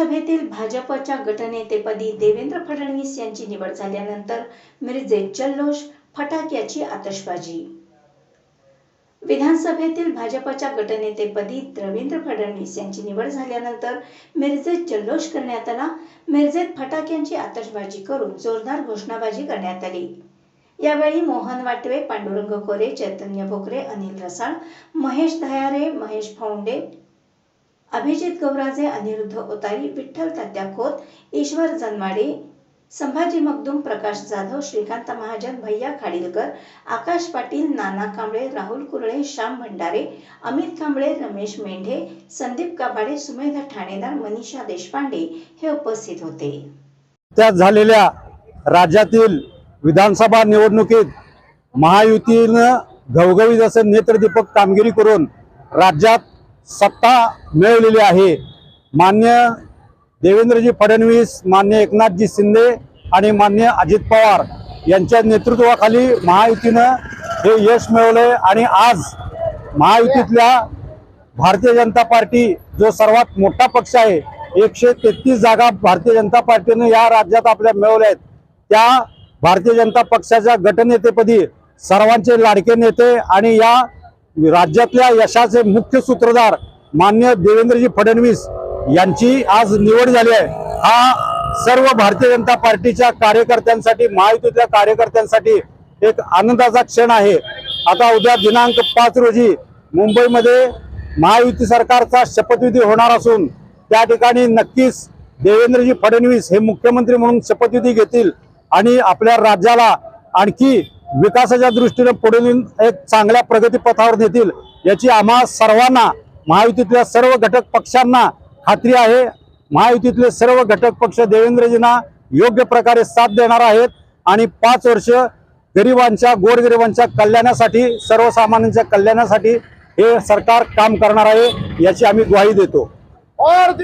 विधानसभेतील भाजपच्या गटनेतेपदी देवेंद्र फडणवीस यांची निवड झाल्यानंतर मिरजेत जल्लोष फटाक्याची आतषबाजी. विधानसभेतील भाजपच्या गटनेतेपदी रवींद्र फडणवीस यांची निवड झाल्यानंतर मिरजेत जल्लोष करण्यात आला. मिरजेत फटाक्यांची आतषबाजी करून जोरदार घोषणाबाजी करण्यात आली. यावेळी मोहन वाटवे पांडुरंग कोरे चैतन्य भोकरे अनिल रसाळ महेश धयारे महेश फोंडे अभिजित गौराजे अनिरुद्ध ओतारी विठ्ठल तात्या खोत ईश्वर जनवाडे संभाजी मगदुम प्रकाश जाधव श्रीकांत महाजन भैया खाडीलकर आकाश पाटील नाना कांबळे राहुल कुरळे श्याम भंडारे अमित कांबळे रमेश मेंढे संदीप काबाडे सुमेधा ठाणेदार मनीषा देशपांडे हे उपस्थित होते. त्यात झालेल्या राज्यातील विधानसभा निवडणुकीत महायुतीनं घवघवीत असं नेत्रदीपक कामगिरी करून राज्यात सत्ता मिळवलेली आहे. मान्य देवेंद्रजी फडणवीस मान्य एकनाथजी शिंदे आणि मान्य अजित पवार यांच्या नेतृत्वाखाली महायुतीनं हे यश मिळवलंय आणि आज महायुतीतल्या भारतीय जनता पार्टी जो सर्वात मोठा पक्ष आहे एकशे तेहतीस जागा भारतीय जनता पार्टीनं या राज्यात आपल्या मिळवल्या आहेत त्या भारतीय जनता पक्षाच्या गटनेतेपदी सर्वांचे लाडके नेते आणि या राज्यातल्या यशाचे मुख्य सूत्रधार मान्य देवेंद्रजी फडणवीस यांची आज निवड झाली आहे. हा सर्व भारतीय जनता पार्टीच्या कार्यकर्त्यांसाठी महायुतीतल्या कार्यकर्त्यांसाठी एक आनंदाचा क्षण आहे. आता उद्या दिनांक पाच रोजी मुंबईमध्ये महायुती सरकारचा शपथविधी होणार असून त्या ठिकाणी नक्कीच देवेंद्रजी फडणवीस हे मुख्यमंत्री म्हणून शपथविधी घेतील आणि आपल्या राज्याला आणखी विकासाच्या दृष्टीने पुढे नेऊन एक चांगल्या प्रगतीपथावर नेतील याची आम्हा सर्वांना महायुतीतल्या सर्व घटक पक्षांना खात्री आहे. महायुतीतले सर्व घटक पक्ष देवेंद्रजींना योग्य प्रकारे साथ देणार आहेत आणि पाच वर्ष गरिबांच्या गोरगरिबांच्या कल्याणासाठी सर्वसामान्यांच्या कल्याणासाठी हे सरकार काम करणार आहे याची आम्ही ग्वाही देतो. और